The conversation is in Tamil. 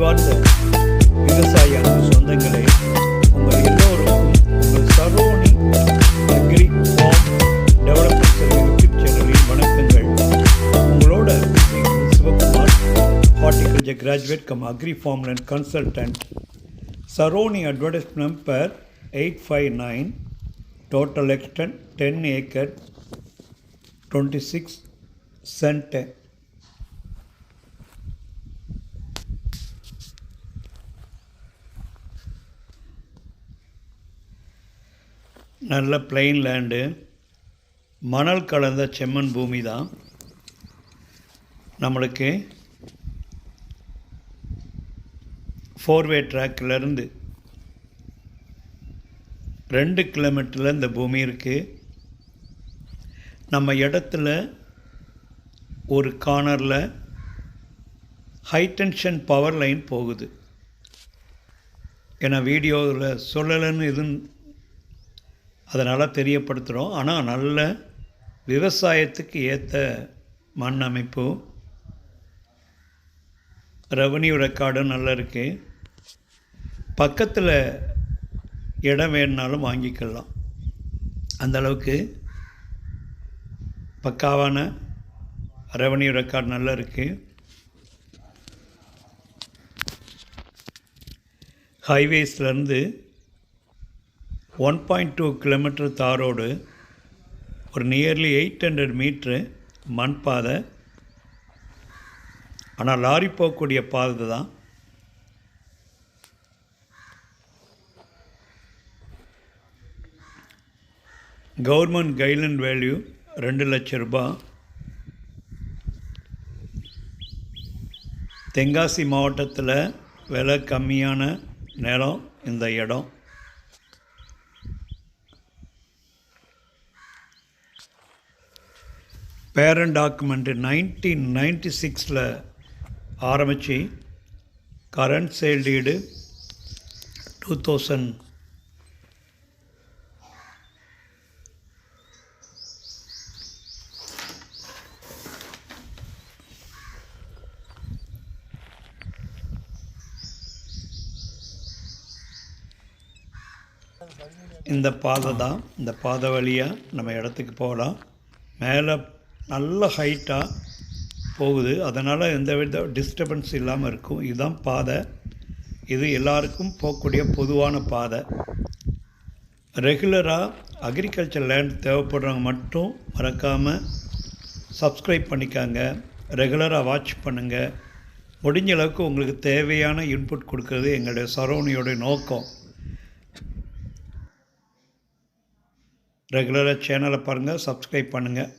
அறிவார்ந்த விவசாய அன்பு சொந்தங்களே உங்கள் எல்லோருக்கும் உங்கள் Saroni agri farm development cell YouTube சேனலின் வணக்கங்கள். உங்களோட Sivakumar horticulture graduate cum agri farm and consultant Saroni advertise number eight five nine total extent ten acre twenty six cent நல்ல பிளெயின் லேண்டு மணல் கலந்த செம்மண் பூமி தான் நம்மளுக்கு ஃபோர்வே ட்ராக்கிலேருந்து ரெண்டு கிலோமீட்டரில் இந்த பூமி இருக்குது நம்ம இடத்துல ஒரு கார்னரில் ஹை டென்ஷன் பவர் லைன் போகுது. ஏன்னா வீடியோவில் சொல்லலைன்னு எதுவும் அதனால் தெரியப்படுத்துகிறோம் ஆனால் நல்ல விவசாயத்துக்கு ஏற்ற மண் அமைப்பு ரெவன்யூ ரெக்கார்டும் நல்லா இருக்குது பக்கத்தில் இடம் வேணுனாலும் வாங்கிக்கலாம். அந்த அளவுக்கு பக்காவான ரெவன்யூ ரெக்கார்டு நல்லா இருக்குது ஹைவேஸ்லேருந்து one point two kilometre tar road ஒரு நியர்லி எயிட் ஹண்ட்ரட் மீட்ரு மண் பாதை ஆனால் லாரி போகக்கூடிய பாதை தான் கவர்மெண்ட் கைட்லைன் வேல்யூ ரெண்டு லட்ச ரூபாய் தென்காசி மாவட்டத்தில் விலை கம்மியான நிலம் இந்த இடம். பேரண்ட் டாக்குமெண்ட்டு நைன்டீன் நைன்டி சிக்ஸில் ஆரம்பித்து current sale deed two thousand இந்த பாதை தான். இந்த பாதை வழியாக நம்ம இடத்துக்கு போகலாம். மேலே நல்ல ஹைட்டாக போகுது. அதனால் எந்த வித டிஸ்டர்பன்ஸ் இல்லாமல் இருக்கும். இதுதான் பாதை. இது எல்லாருக்கும் போகக்கூடிய பொதுவான பாதை. ரெகுலராக அக்ரிகல்ச்சர் லேண்ட் தேவைப்படுறவங்க மட்டும் மறக்காமல் சப்ஸ்கிரைப் பண்ணிக்காங்க. ரெகுலராக வாட்ச் பண்ணுங்கள் முடிஞ்ச அளவுக்கு உங்களுக்கு தேவையான இன்புட் கொடுக்கறது எங்களுடைய சரௌண்டியோடைய நோக்கம். ரெகுலராக சேனலை பாருங்கள் சப்ஸ்கிரைப் பண்ணுங்கள்